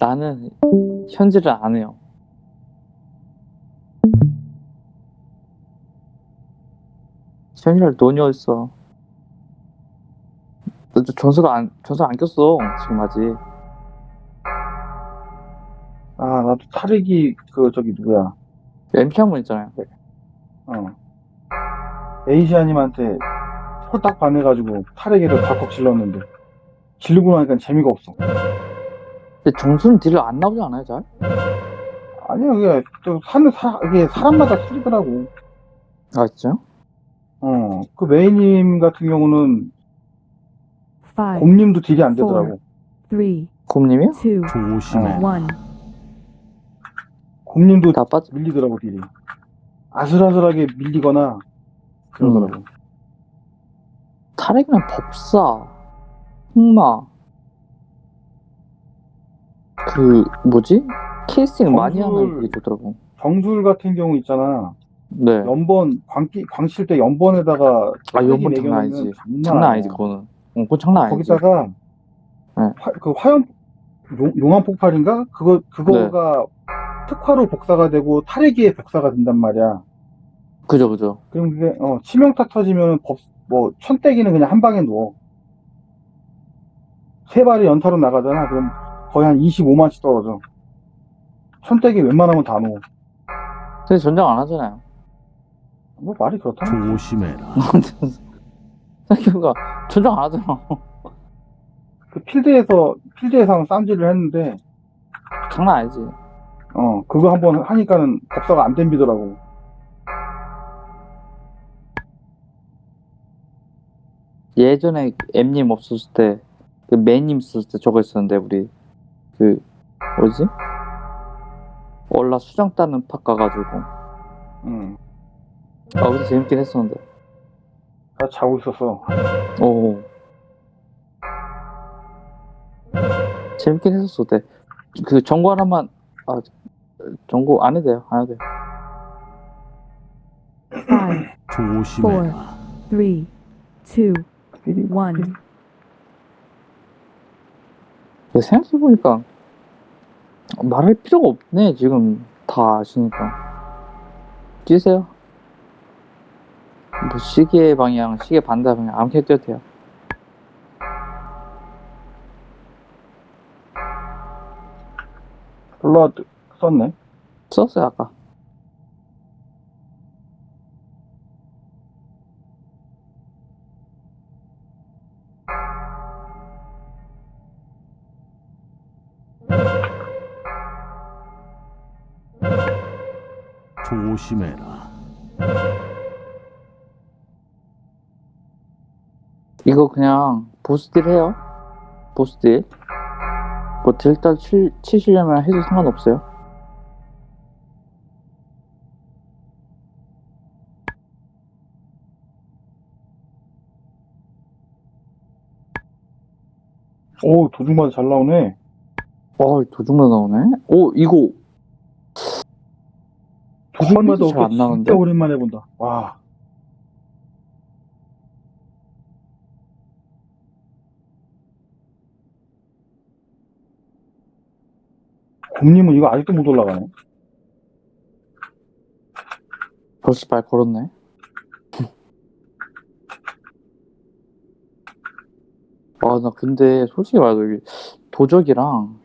나는 현질을 안 해요. 현질 돈이 어딨어? 너 전설 안 전설 안 꼈어 지금 아직. 아, 나도 타르기, 그, 저기, 누구야. MP 한분 있잖아요. 어. 에이시아님한테 홀딱 반해가지고 타르기를 덜컥 질렀는데. 질르고 나니까 재미가 없어. 근데 정수는 딜을 안 나오지 않아요, 잘? 아니야, 그게, 또, 사는, 사, 이게 사람마다 틀리더라고. 아 진짜요? 어. 그 메이님 같은 경우는 five, 곰님도 딜이 안 되더라고. three, 곰님이요? two, 조심해. one. 곰님도 다 빠져. 밀리더라고, 딜이. 아슬아슬하게 밀리거나, 그러더라고. 타렉이랑 법사, 흑마, 그 뭐지? 캐스팅 많이 하는. 그게 좋더라고. 정술 같은 경우 있잖아. 네. 연번, 광기, 광칠 때 연번에다가. 아 연번 장난 아니지. 장난. 아니지 그거는. 어, 그건 장난 아니지. 거기다가 네. 화, 그 화염 용, 용암 폭발인가 그거 그거가 네. 특화로 복사가 되고 타레기에 복사가 된단 말이야. 그죠 그죠. 그럼 그게 어, 치명타 터지면 법, 뭐 천대기는 그냥 한 방에 누워. 세 발이 연타로 나가잖아. 그럼 거의 한 25만치 떨어져. 천대기 웬만하면 다 누워. 근데 전장 안 하잖아요. 뭐 말이 그렇다. 조심해라. 생각해보니까 전장 안 하잖아. 그 필드에서 필드에서 한번 쌈질을 했는데 장난 아니지. 어 그거 한번 하니까는 법사가 안 덤비더라고. 예전에 M님 없었을 때, 그 매님 있었을 때 저거 있었는데, 우리, 그, 뭐지? 얼라 수정 따는 팍 가가지고. 응. 아, 그래서 재밌긴 했었는데. 나 자고 있었어. 오. 재밌긴 했었어, 그때. 그 정보 하나만, 아, 정보 안 해도 돼요, 안 해도 돼요. Five, three, two, one. 근데 생각해보니까, 말할 필요가 없네, 지금 다 아시니까. 뛰세요. 뭐, 시계 방향, 시계 반대 방향, 아무렇게 뛰어도 돼요. 블러드 썼네. 썼어요, 아까. 조심해라. 이거 그냥 보스딜 해요. 보스딜. 뭐 딜달 치, 치시려면 해도 상관없어요. 오 도중마다 잘 나오네. 어, 도중만 나오네. 오, 이거 컴퓨터 잘안 나오는데? 오랜만에 본다. 와. 곰님은 이거 아직도 못 올라가네. 벌써 말 걸었네. 아, 나 근데 솔직히 말해서 여기 도적이랑